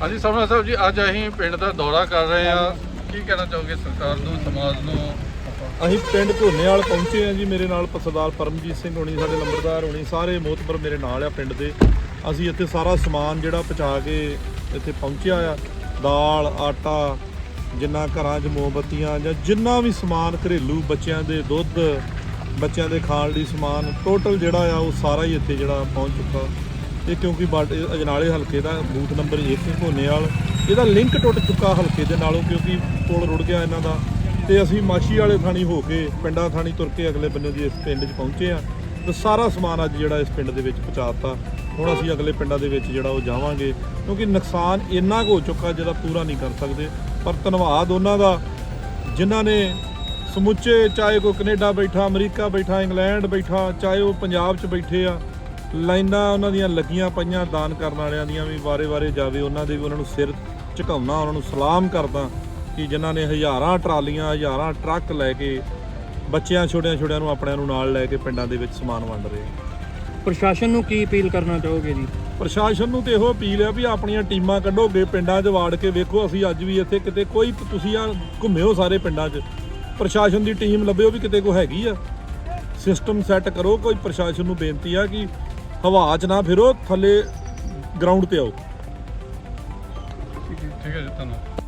ਹਾਂਜੀ ਸਮਰਾ ਸਾਹਿਬ ਜੀ, ਅੱਜ ਅਸੀਂ ਪਿੰਡ ਦਾ ਦੌਰਾ ਕਰ ਰਹੇ ਹਾਂ। ਕੀ ਕਹਿਣਾ ਚਾਹੋਗੇ ਸਰਕਾਰ ਨੂੰ, ਸਮਾਜ ਨੂੰ? ਅਸੀਂ ਪਿੰਡ ਘੋਨੇਵਾਲ ਪਹੁੰਚੇ ਆ ਜੀ, ਮੇਰੇ ਨਾਲ ਸਰਦਾਰ ਪਰਮਜੀਤ ਸਿੰਘ ਹੋਣੀ, ਸਾਡੇ ਲੰਬੜਦਾਰ ਹੋਣੀ, ਸਾਰੇ ਮੋਤਬਰ ਮੇਰੇ ਨਾਲ ਆ ਪਿੰਡ ਦੇ। ਅਸੀਂ ਇੱਥੇ ਸਾਰਾ ਸਮਾਨ ਜਿਹੜਾ ਪਹੁੰਚਾ ਕੇ ਇੱਥੇ ਪਹੁੰਚਿਆ ਆ। ਦਾਲ, ਆਟਾ, ਜਿੰਨਾ ਘਰਾਂ 'ਚ ਮੋਮਬੱਤੀਆਂ ਜਾਂ ਜਿੰਨਾ ਵੀ ਸਮਾਨ ਘਰੇਲੂ ਬੱਚਿਆਂ ਦੇ ਦੁੱਧ, ਬੱਚਿਆਂ ਦੇ ਖਾਣ ਲਈ ਸਮਾਨ ਟੋਟਲ ਜਿਹੜਾ ਆ ਉਹ ਸਾਰਾ ਹੀ ਇੱਥੇ ਜਿਹੜਾ ਪਹੁੰਚ ਚੁੱਕਾ। ਇਹ ਕਿਉਂਕਿ ਬਾਡ- ਅਜਨਾਲੇ ਹਲਕੇ ਦਾ ਬੂਥ ਨੰਬਰ 1 ਘੋਨੇਵਾਲ ਇਹਦਾ ਲਿੰਕ ਟੁੱਟ ਚੁੱਕਾ ਹਲਕੇ ਦੇ ਨਾਲੋਂ ਕਿਉਂਕਿ ਪੁਲ ਰੁੜ ਗਿਆ ਇਹਨਾਂ ਦਾ। ਤੇ ਅਸੀਂ ਮਾਛੀ ਵਾਲੇ ਥਾਣੀ ਹੋ ਕੇ ਪਿੰਡਾਂ ਥਾਣੀ ਤੁਰ ਕੇ ਅਗਲੇ ਬੰਨੇ ਦੀ ਇਸ ਪਿੰਡ 'ਚ ਪਹੁੰਚੇ ਆ ਤੇ ਸਾਰਾ ਸਮਾਨ ਅੱਜ ਜਿਹੜਾ ਇਸ ਪਿੰਡ ਦੇ ਵਿੱਚ ਪਹੁੰਚਾਤਾ। ਹੁਣ ਅਸੀਂ ਅਗਲੇ ਪਿੰਡਾਂ ਦੇ ਵਿੱਚ ਜਿਹੜਾ ਉਹ ਜਾਵਾਂਗੇ ਕਿਉਂਕਿ ਨੁਕਸਾਨ ਇੰਨਾ ਕੁ ਹੋ ਚੁੱਕਾ ਜਿਹੜਾ ਪੂਰਾ ਨਹੀਂ ਕਰ ਸਕਦੇ। ਪਰ ਧੰਨਵਾਦ ਉਹਨਾਂ ਦਾ ਜਿਨ੍ਹਾਂ ਨੇ ਸਮੁੱਚੇ ਚਾਹੇ ਕੋਈ ਕੈਨੇਡਾ ਬੈਠਾ, ਅਮਰੀਕਾ ਬੈਠਾ, ਇੰਗਲੈਂਡ ਬੈਠਾ, ਚਾਹੇ ਉਹ ਪੰਜਾਬ 'ਚ ਬੈਠੇ ਆ ਲਾਈਨਾਂ ਉਹਨਾਂ ਦੀਆਂ ਲੱਗੀਆਂ ਪਈਆਂ ਦਾਨ ਕਰਨ ਵਾਲਿਆਂ ਦੀਆਂ ਵੀ ਵਾਰੇ-ਵਾਰੇ ਜਾਵੇ ਉਹਨਾਂ ਦੇ ਵੀ ਉਹਨਾਂ ਨੂੰ ਸਿਰ ਝੁਕਾਉਣਾ ਉਹਨਾਂ ਨੂੰ ਸਲਾਮ ਕਰਦਾ ਕਿ ਜਿਨ੍ਹਾਂ ਨੇ ਹਜ਼ਾਰਾਂ ਟਰਾਲੀਆਂ ਹਜ਼ਾਰਾਂ ਟਰੱਕ ਲੈ ਕੇ ਬੱਚਿਆਂ ਛੋਟਿਆਂ ਛੋਟਿਆਂ ਨੂੰ ਆਪਣਿਆਂ ਨੂੰ ਨਾਲ ਲੈ ਕੇ ਪਿੰਡਾਂ ਦੇ ਵਿੱਚ ਸਮਾਨ ਵੰਡ ਰਹੇ ਪ੍ਰਸ਼ਾਸਨ ਨੂੰ ਕੀ ਅਪੀਲ ਕਰਨਾ ਚਾਹੋਗੇ ਜੀ? ਪ੍ਰਸ਼ਾਸਨ ਨੂੰ ਤੇ ਇਹੋ ਅਪੀਲ ਹੈ ਵੀ ਆਪਣੀਆਂ ਟੀਮਾਂ ਕੱਢੋਗੇ ਪਿੰਡਾਂ 'ਚ ਵਾੜ ਕੇ ਵੇਖੋ ਅਸੀਂ ਅੱਜ ਵੀ ਇੱਥੇ ਕਿਤੇ ਕੋਈ ਤੁਸੀਂ ਆ ਘੁੰਮਿਓ ਸਾਰੇ ਪਿੰਡਾਂ 'ਚ। ਪ੍ਰਸ਼ਾਸਨ ਦੀ ਟੀਮ ਲੱਭਿਓ ਵੀ ਕਿਤੇ ਕੋਈ ਹੈਗੀ ਆ। ਸਿਸਟਮ ਸੈੱਟ ਕਰੋ ਕੋਈ ਪ੍ਰਸ਼ਾਸਨ ਨੂੰ ਬੇਨਤੀ ਆ ਕਿ ਹਵਾ 'ਚ ਨਾ ਫਿਰੋ ਥੱਲੇ ਗਰਾਊਂਡ ਤੇ ਆਓ। ਠੀਕ ਹੈ ਜੀ ਧੰਨਵਾਦ।